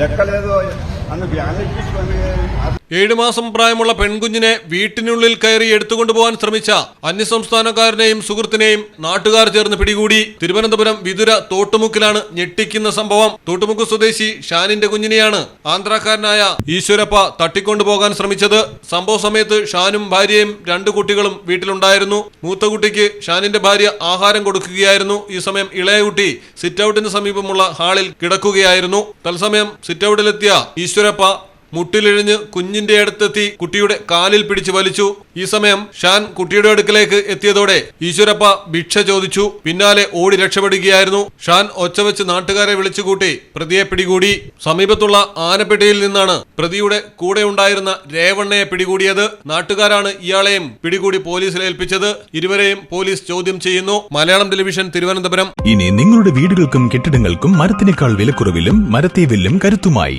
లెక్కలేదు. అందుకు యాదగిరి ഏഴുമാസം പ്രായമുള്ള പെൺകുഞ്ഞിനെ വീട്ടിനുള്ളിൽ കയറി എടുത്തുകൊണ്ടുപോകാൻ ശ്രമിച്ച അന്യസംസ്ഥാനക്കാരനെയും സുഹൃത്തിനെയും നാട്ടുകാർ ചേർന്ന് പിടികൂടി തിരുവനന്തപുരം വിതുര തോട്ടുമുക്കിലാണ് ഞെട്ടിക്കുന്ന സംഭവം. തോട്ടുമുക്ക് സ്വദേശി ഷാനിന്റെ കുഞ്ഞിനെയാണ് ആന്ധ്രാക്കാരനായ ഈശ്വരപ്പ തട്ടിക്കൊണ്ടുപോകാൻ ശ്രമിച്ചത്. സംഭവ സമയത്ത് ഷാനും ഭാര്യയും രണ്ടു കുട്ടികളും വീട്ടിലുണ്ടായിരുന്നു. മൂത്ത കുട്ടിക്ക് ഷാനിന്റെ ഭാര്യ ആഹാരം കൊടുക്കുകയായിരുന്നു. ഈ സമയം ഇളയ കുട്ടി സിറ്റ് ഔട്ടിന് സമീപമുള്ള ഹാളിൽ കിടക്കുകയായിരുന്നു. തത്സമയം സിറ്റ് ഔട്ടിലെത്തിയ ഈശ്വരപ്പ മുട്ടിലിഴിഞ്ഞ് കുഞ്ഞിന്റെ അടുത്തെത്തി കുട്ടിയുടെ കാലിൽ പിടിച്ചു വലിച്ചു. ഈ സമയം ഷാൻ കുട്ടിയുടെ അടുക്കലേക്ക് എത്തിയതോടെ ഈശ്വരപ്പ ഭിക്ഷ ചോദിച്ചു. പിന്നാലെ ഓടി രക്ഷപ്പെടുകയായിരുന്നു. ഷാൻ ഒച്ചവെച്ച് നാട്ടുകാരെ വിളിച്ചുകൂട്ടി പ്രതിയെ പിടികൂടി. സമീപത്തുള്ള ആനപ്പെട്ടിയിൽ നിന്നാണ് പ്രതിയുടെ കൂടെ ഉണ്ടായിരുന്ന രേവണ്ണയെ പിടികൂടിയത്. നാട്ടുകാരാണ് ഇയാളെയും പിടികൂടി പോലീസിൽ ഏൽപ്പിച്ചത്. ഇരുവരെയും പോലീസ് ചോദ്യം ചെയ്യുന്നു. മലയാളം ടെലിവിഷൻ തിരുവനന്തപുരം. ഇനി നിങ്ങളുടെ വീടുകൾക്കും കെട്ടിടങ്ങൾക്കും മരത്തിനേക്കാൾ വിലക്കുറവിലും മരത്തെ വില്ലും കരുത്തുമായി.